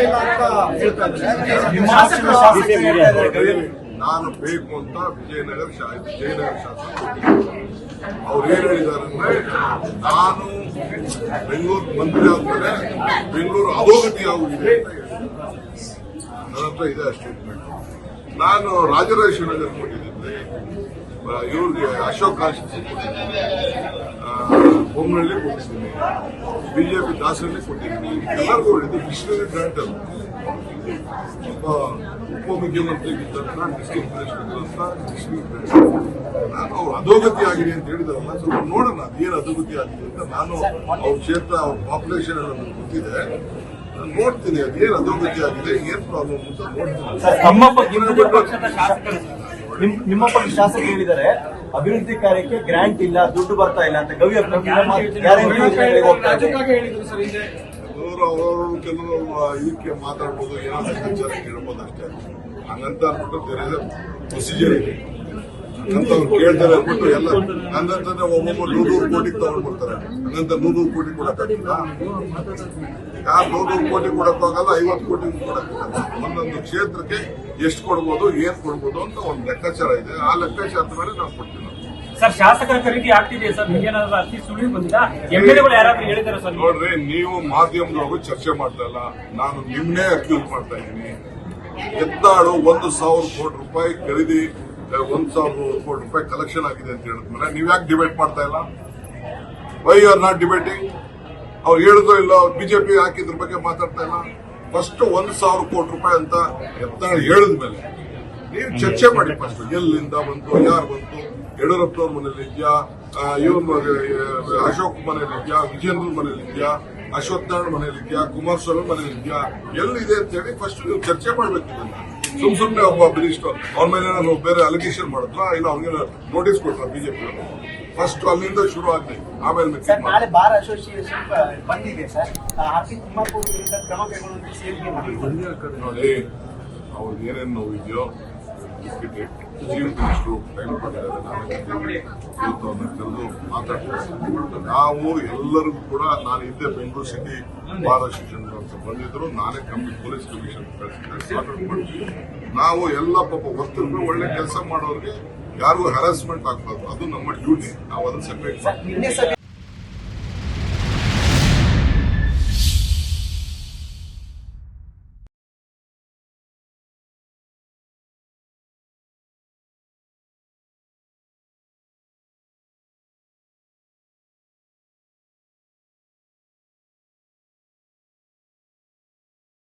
ಇಲ್ಲ ಅಂತ ಹೇಳ್ತಾ ಇದ್ದಾರೆ ನಾನು ಬೇಕು ಅಂತ ವಿಜಯನಗರ ಶಾ ವಿಜಯನಗರ ಶಾಸಕ. ಅವ್ರು ಏನ್ ಹೇಳಿದಾರೆ ನಾನು ಬೆಂಗಳೂರು ಮಂತ್ರಿ ಆದ್ಮೇಲೆ ಬೆಂಗಳೂರು ಅಧೋಗತಿ ಆಗುದಿದೆ ನನ್ನ ಹತ್ರ ಇದೆ ಆ ಸ್ಟೇಟ್ಮೆಂಟ್ ನಾನು ರಾಜರಾಜೇಶ್ವರ ನಗರ್ ಕೊಟ್ಟಿದ್ದೆ ಇವ್ರಿಗೆ ಅಶೋಕ್ ಕಾನ್ಸ್ಟಿಟ್ಯೂನ್ಸಿ ಬೊಮ್ಮನಹಳ್ಳಿ ಕೊಟ್ಟಿದ್ದೀನಿ. ಬಿಜೆಪಿ ದಾಸರಲ್ಲಿ ಕೊಟ್ಟಿದ್ದೀನಿ. ಎಲ್ಲರಿಗೂ ಒಳ್ಳೆಯದು ವಿಶ್ವದ ಗ್ರಾಂಟ್ ಅಲ್ಲ ಒಬ್ಬ ಉಪಮುಖ್ಯಮಂತ್ರಿ ಇದ್ದಂತ ಡಿಸ್ಟ್ರಿಕ್ಟ್ ಮಿನಿಸ್ಟರ್ ಅಂತ ಡಿಸ್ಟ್ರಿಕ್ಟ್ ಅವ್ರು ಅಧೋಗತಿ ಆಗಿದೆ ಅಂತ ಹೇಳಿದಾರಲ್ಲ, ಸ್ವಲ್ಪ ನೋಡೋಣ ಅದೇನು ಅಧೋಗತಿ ಆಗಿದೆ ಅಂತ ನಾನು ಅವ್ರ ಕ್ಷೇತ್ರ, ಅವ್ರ ಪಾಪ್ಯುಲೇಷನ್ ನನಗೆ ಗೊತ್ತಿದೆ. ನಾನು ನೋಡ್ತೀನಿ ಅದೇನು ಅಧೋಗತಿ ಆಗಿದೆ, ಏನ್ ಪ್ರಾಬ್ಲಮ್ ಅಂತ ನೋಡ್ತೀನಿ. ನಮ್ಮ ಪಕ್ಷ- ನಿಮ್ಮ ಪಕ್ಷದ ಶಾಸಕರು ಹೇಳಿದ್ದಾರೆ ಅಭಿವೃದ್ಧಿ ಕಾರ್ಯಕ್ಕೆ ಗ್ರಾಂಟ್ ಇಲ್ಲ ದುಡ್ಡು ಬರ್ತಾ ಇಲ್ಲ ಅಂತ ಗವಿ ಅವರು ಗ್ಯಾರಂಟಿ ಹೋಗ್ತಾ ಇದೆ. ರಾಜಕಾಗೆ ಹೇಳಿದ್ರು ಸರ್ ಹಿಂದೆ. ಕೆಲವರು ಇದಕ್ಕೆ ಮಾತಾಡ್ಬೋದು ಏನಾದ್ರೂ ಲೆಕ್ಕಾಚಾರ ಕೇಳ್ಬೋದು ಅಷ್ಟೇ. ಹಂಗಂತ ಅಂದ್ಬಿಟ್ಟು ಬೇರೆ ಪ್ರೊಸೀಜರ್ ಇದೆ. ಹಂಗಂತ ಅವ್ರು ಕೇಳ್ತಾರೆ ಅಂದ್ಬಿಟ್ಟು ಎಲ್ಲ. ಹಂಗಂತಂದ್ರೆ ಒಬ್ಬೊಬ್ಬ ನೂರು ಕೋಟಿ ತಗೊಂಡ್ ಬರ್ತಾರೆ ಹಂಗಂತ ನೂರು ಕೋಟಿ ಕೊಡಕ್ಕಾಗಿಲ್ಲ ಯಾರು ನೂರು ಕೋಟಿ ಕೊಡಕ್ಕಾಗಲ್ಲ ಐವತ್ತು ಕೋಟಿ ಕೊಡಕ್ಕಾಗಲ್ಲ. ಒಂದೊಂದು ಕ್ಷೇತ್ರಕ್ಕೆ ಎಷ್ಟು ಕೊಡ್ಬೋದು ಏನ್ ಕೊಡ್ಬೋದು ಅಂತ ಒಂದು ಲೆಕ್ಕಾಚಾರ ಇದೆ. ಆ ಲೆಕ್ಕಾಚಾರದ ಮೇಲೆ ನಾವು ಕೊಡ್ತೀವಿ. ಸರ್ ಶಾಸಕರ ಖರೀದಿ ಆಗ್ತಿದೆ ಸರ್. ನಿಮಗೇನಾದ್ರೂ ಅತಿ ಸುಳಿವು ಎಗಳು ಯಾರಾದ್ರೂ ಹೇಳಿದಾರೆ ಸರ್? ನೋಡ್ರಿ ನೀವು ಮಾಧ್ಯಮದೊಳಗೂ ಚರ್ಚೆ ಮಾಡ್ತಾ ಇಲ್ಲ. ನಾನು ನಿಮ್ನೇ ಅಕ್ಯೂಸ್ ಮಾಡ್ತಾ ಇದ್ದೀನಿ. ಎತ್ತಾಳು ಒಂದು ಸಾವಿರ ಕೋಟಿ ರೂಪಾಯಿ ಖರೀದಿ ಒಂದ್ ಸಾವಿರ ಕೋಟಿ ರೂಪಾಯಿ ಕಲೆಕ್ಷನ್ ಆಗಿದೆ ಅಂತ ಹೇಳಿದ್ಮೇಲೆ ನೀವ್ ಯಾಕೆ ಡಿಬೇಟ್ ಮಾಡ್ತಾ ಇಲ್ಲ? ವೈ ಆರ್ ನಾಟ್ ಡಿಬೇಟಿಂಗ್ ಅವ್ರು ಹೇಳುದೋ ಇಲ್ಲ ಬಿಜೆಪಿ ಹಾಕಿದ್ರ ಬಗ್ಗೆ ಮಾತಾಡ್ತಾ ಇಲ್ಲ. ಫಸ್ಟ್ ಒಂದ್ ಸಾವಿರ ಕೋಟಿ ರೂಪಾಯಿ ಅಂತ ಎತ್ತಾಳು ಹೇಳಿದ್ಮೇಲೆ ನೀವು ಚರ್ಚೆ ಮಾಡಿ ಫಸ್ಟ್ ಎಲ್ಲಿಂದ ಬಂತು, ಯಾರು ಬಂತು, ಯಡಿಯೂರಪ್ಪನವ್ರ ಮನೇಲಿ ಇದೆಯಾ ಇವ್ರ ಅಶೋಕ್ ಮನೇಲಿ ಇದೆಯಾ ವಿಜೇಂದ್ರ ಮನೇಲಿ ಇದೆಯಾ, ಅಶ್ವತ್ಥನಾರಾಯಣ ಮನೇಲಿ ಇದೆಯಾ, ಕುಮಾರಸ್ವಾಮಿ ಮನೇಲಿ ಇದೆಯಾ, ಎಲ್ಲಿದೆ ಅಂತ ಹೇಳಿ ಫಸ್ಟ್ ನೀವು ಚರ್ಚೆ ಮಾಡ್ಬೇಕು ಇದನ್ನ ಸುಮ್ ಸುಮ್ನೆ ಒಬ್ಬ ಮಿನಿಸ್ಟರ್ ಅವ್ರ ಮೇಲೆ ಏನಾದ್ರು ಬೇರೆ ಅಲಿಗೇಷನ್ ಮಾಡಿದ್ರ ಇಲ್ಲ ಅವ್ನಿಗೆ ನೋಟಿಸ್ ಕೊಟ್ರ ಬಿಜೆಪಿ ಫಸ್ಟ್ ಅಲ್ಲಿಂದ ಶುರು ಆಗ್ಲಿ ಆಮೇಲೆ ಸರ್ ನಾಳೆ ಬಾರ್ ಅಸೋಸಿಯೇಷನ್ ಬಂದಿದೆ ಸರ್. ಆರ್ಪಿ ತಿಮ್ಮಾಪುರ ವಿರುದ್ಧ ಕ್ರಮ ಕೈಗೊಳ್ಳುವಂತೆ ಮಾಡಿದ್ದಾರೆ ನೋಡಿ ಅವ್ರಿಗೆ ಏನೇನು ನೋವಿದೆಯೋ ಚೀಫ್ ಮಿನಿಸ್ಟ್ರು ಟೈಮ್ ಅವ್ರನ್ನ ಕರೆದು ಮಾತಾಡ್ತೀನಿ ನಾವು ಎಲ್ಲರಿಗೂ ಕೂಡ ನಾನು ಹಿಂದೆ ಬೆಂಗಳೂರು ಸಿಟಿ ಬಾರ್ ಅಸೋಸಿಯೇಷನ್ ಅಂತ ಬಂದಿದ್ರು. ನಾನೇ ಕಮ್ಮಿ ಪೊಲೀಸ್ ಕಮಿಷನ್ ನಾವು ಎಲ್ಲ ಪಾಪ ವರ್ತಕರು ಒಳ್ಳೆ ಕೆಲಸ ಮಾಡೋರಿಗೆ ಯಾರಿಗೂ ಹರಾಸ್ಮೆಂಟ್ ಆಗ್ಬಾರ್ದು. ಅದು ನಮ್ಮ ಡ್ಯೂಟಿ ನಾವು ಅದನ್ನ ಸೆಪರೇಟ್